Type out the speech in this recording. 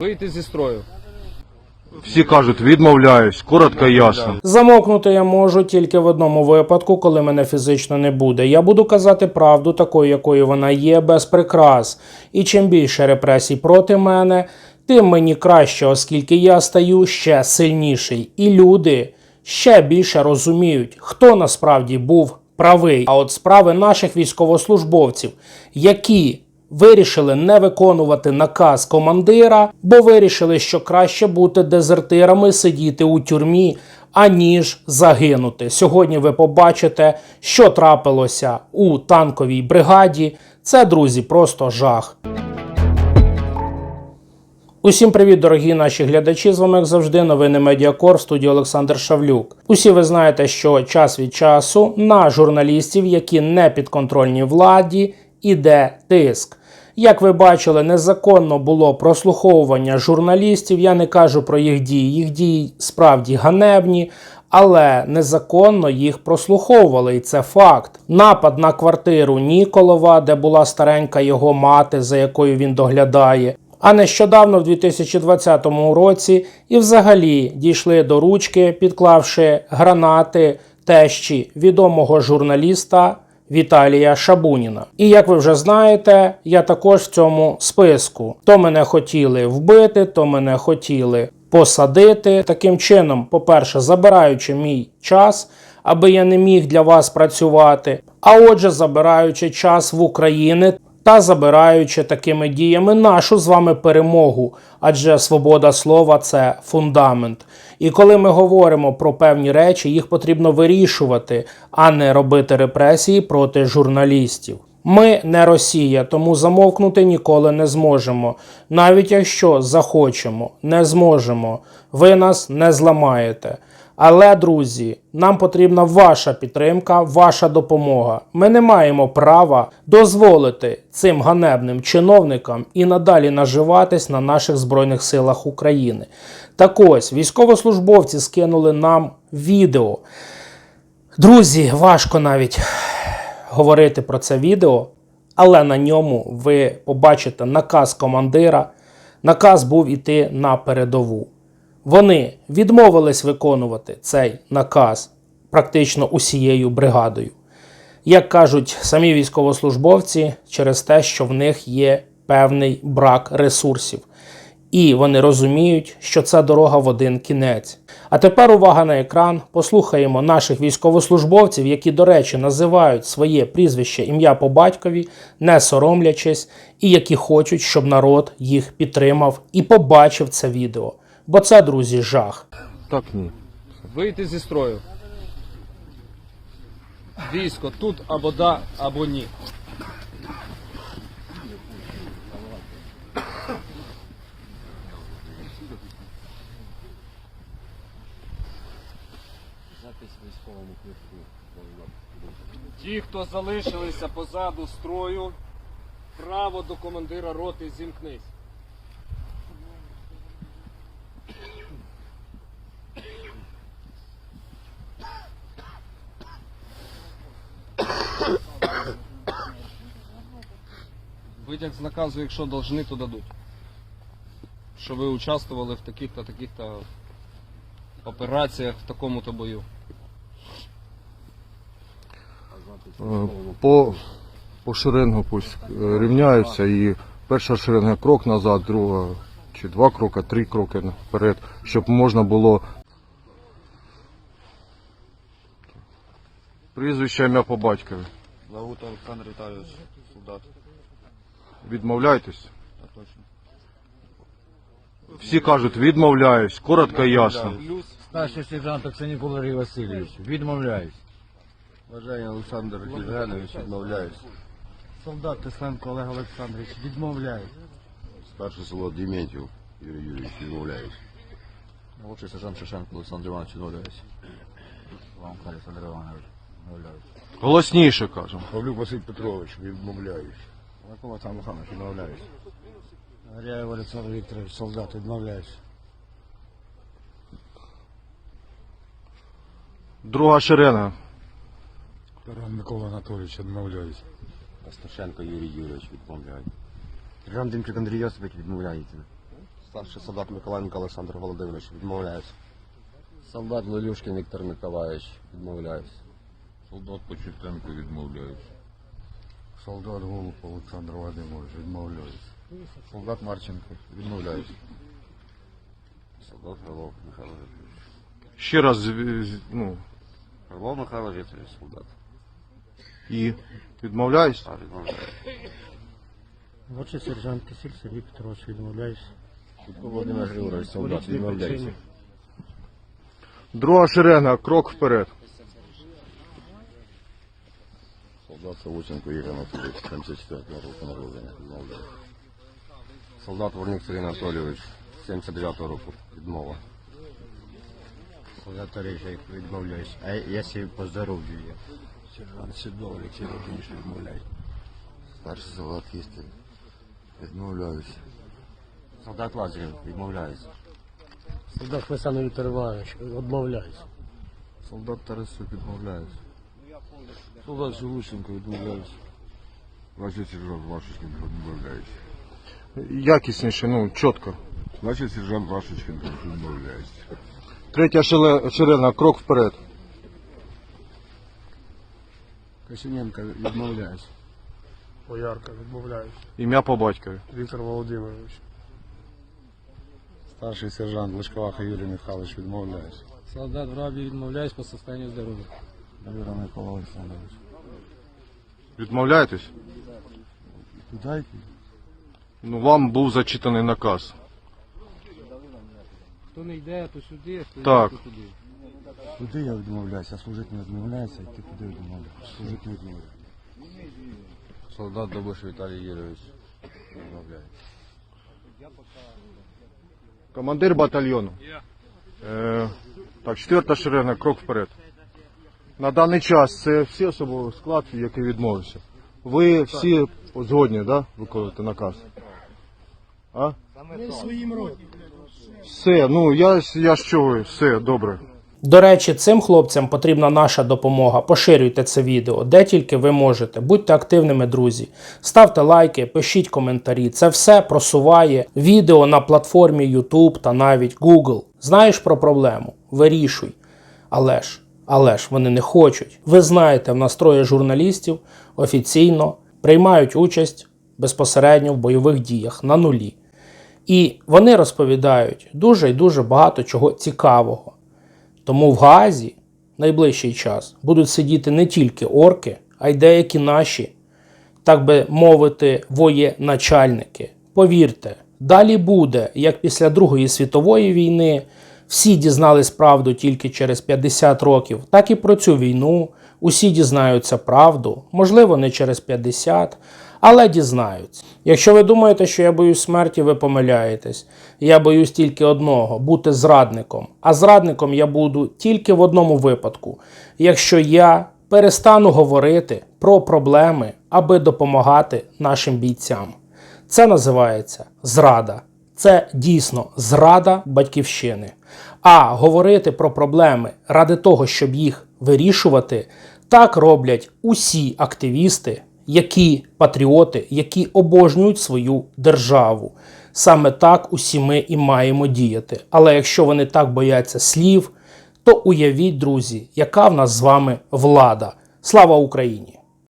Вийти зі строю. Всі кажуть, відмовляюсь, коротко і ясно. Замовкнути я можу тільки в одному випадку, коли мене фізично не буде. Я буду казати правду такою, якою вона є, без прикрас. І чим більше репресій проти мене, тим мені краще, оскільки я стаю ще сильніший. І люди ще більше розуміють, хто насправді був правий. А от справи наших військовослужбовців, які вирішили не виконувати наказ командира, бо вирішили, що краще бути дезертирами, сидіти у тюрмі, аніж загинути. Сьогодні ви побачите, що трапилося у танковій бригаді. Це, друзі, просто жах. Усім привіт, дорогі наші глядачі. З вами, як завжди, новини Медіакор в студії Олександр Шавлюк. Усі ви знаєте, що час від часу на журналістів, які не підконтрольні владі, іде тиск. Як ви бачили, незаконно було прослуховування журналістів. Я не кажу про їх дії. Їх дії справді ганебні, але незаконно їх прослуховували, і це факт. Напад на квартиру Ніколова, де була старенька його мати, за якою він доглядає. А нещодавно, в 2020 році, і взагалі дійшли до ручки, підклавши гранати тещі відомого журналіста Віталія Шабуніна. І як ви вже знаєте, я також в цьому списку. То мене хотіли вбити, то мене хотіли посадити. Таким чином, по-перше, забираючи мій час, аби я не міг для вас працювати. А отже, забираючи час в Україні та забираючи такими діями нашу з вами перемогу, адже свобода слова це фундамент. І коли ми говоримо про певні речі, їх потрібно вирішувати, а не робити репресії проти журналістів. Ми не Росія, тому замовкнути ніколи не зможемо. Навіть якщо захочемо, не зможемо. Ви нас не зламаєте. Але, друзі, нам потрібна ваша підтримка, ваша допомога. Ми не маємо права дозволити цим ганебним чиновникам і надалі наживатись на наших Збройних силах України. Так ось, військовослужбовці скинули нам відео. Друзі, важко навіть говорити про це відео, але на ньому ви побачите наказ командира. Наказ був іти на передову. Вони відмовились виконувати цей наказ практично усією бригадою. Як кажуть самі військовослужбовці, через те, що в них є певний брак ресурсів. І вони розуміють, що це дорога в один кінець. А тепер увага на екран. Послухаємо наших військовослужбовців, які, до речі, називають своє прізвище ім'я по батькові, не соромлячись, і які хочуть, щоб народ їх підтримав і побачив це відео. Бо це, друзі, жах. Так ні. Вийти зі строю. Військо тут або да, або ні. Ті, хто залишилися позаду строю, право до командира роти зімкнись. Витяг з наказу, якщо должны, то дадуть. Що ви участвували в таких-то таких-то операціях в такому-то бою. По, по шеренгу пусть е, рівняються і перша шеренга крок назад, друга чи два кроки, три кроки вперед, щоб можна було. Прізвище ім'я по батькові. Лагута Олександр Віталійович, солдат. Відмовляйтесь. А точно. Всі кажуть, відмовляюсь, коротко і ясно. Плюс Старший сержант Оксанюк Валерій Васильович. Відмовляюсь. Вважаю Олександр Євгенович, відмовляюсь. Солдат Тесленко Олег Олександрович. Відмовляюсь. Старший село Дементів Юрій Юрійович, відмовляюсь. Молодший сержант Шишенко Олександр Іванович. Відмовляюсь. Вам Олександр Іванович. Відмовляюсь. Голосніше кажемо. Павлюк Василь Петрович, відмовляюсь. Лакова Олександр Михайлович, відмовляюсь. Горяєв Олександр Вікторович, солдат. Відмовляюсь. Друга шеренга. Таран Микола Анатолійович. Відмовляюсь. Осташенко Юрій Юрійович, відмовляюсь. Жан Димчик Андрій Йосипович, відмовляється. Старший солдат Миколаєнко Олександр Володимирович відмовляюсь. Солдат Лелюшкин Віктор Миколаївич, відмовляюсь. Солдат Почетенко відмовляюсь. Солдат Голуб Олександр Володимирович відмовляюсь. Солдат Марченко, відмовляюсь. Солдат Грилов Михайло Вікторович. Ще раз, з- з- ну, Грилов Михайло Вікторович, солдат. і відмовляюсь. А, відмовляюсь. Молодший сержант Кисіль Сергій Петрович відмовляюсь. Володимир Григорович, солдат, відмовляюсь. Друга шеренга, крок вперед. Солдат Савученко Ігор Анатолійович, 74 року народження. Солдат Ворник Сергій Анатолійович, 79 року. Відмова. Солдат Орежик відмовляюсь. А якщо по здоров'ю є? Сержант Сідов Олексій Володимирович відмовляюсь. Старший солдат Хістин, відмовляюсь. Солдат Лазарів відмовляюсь. Солдат Хвесанов Віктор Іванович відмовляюсь. Солдат Тарасюк, відмовляюсь. Солдат Шелущенко, відмовляюсь. Значить, сержант Вашечкин відмовляюсь. Якісніше, ну, чітко. Значить, сержант Вашечкин відмовляюсь. Третя шеле- шеренга, крок вперед. Косиненко відмовляюсь. Боярка відмовляюсь. Ім'я по батькові. Віктор Володимирович. Старший сержант Лишковаха Юрій Михайлович відмовляюсь. Солдат Врабі відмовляюсь по состоянию здоров'я. Юра Микола Олександрович. Відмовляєтесь? Куди? Ну, вам був зачитаний наказ. Хто не йде, то сюди, хто Так. йде, то туди. Куди я відмовляюсь? Я служити не відмовляюся, а ти куди відмовляюся? Служити не відмовляюся. Солдат Добуш Віталій Юрійович. Командир батальйону. Е, так, четверта шеренга, крок вперед. На даний час це всі особовий склад, який відмовився. Ви всі згодні, да, виконувати наказ? А? своїм родом. Все, ну я, ж- я ж чого, все, добре. До речі, цим хлопцям потрібна наша допомога. Поширюйте це відео, де тільки ви можете. Будьте активними, друзі. Ставте лайки, пишіть коментарі. Це все просуває відео на платформі YouTube та навіть Google. Знаєш про проблему? Вирішуй. Але ж, але ж вони не хочуть. Ви знаєте, в нас троє журналістів офіційно приймають участь безпосередньо в бойових діях на нулі. І вони розповідають дуже і дуже багато чого цікавого. Тому в Гаазі найближчий час будуть сидіти не тільки орки, а й деякі наші, так би мовити, воєначальники. Повірте, далі буде, як після Другої світової війни, всі дізнались правду тільки через 50 років, так і про цю війну усі дізнаються правду, можливо, не через 50, але дізнаються. Якщо ви думаєте, що я боюсь смерті, ви помиляєтесь. Я боюсь тільки одного бути зрадником. А зрадником я буду тільки в одному випадку, якщо я перестану говорити про проблеми, аби допомагати нашим бійцям. Це називається зрада. Це дійсно зрада батьківщини. А говорити про проблеми ради того, щоб їх вирішувати, так роблять усі активісти, які патріоти, які обожнюють свою державу. Саме так усі ми і маємо діяти. Але якщо вони так бояться слів, то уявіть, друзі, яка в нас з вами влада. Слава Україні!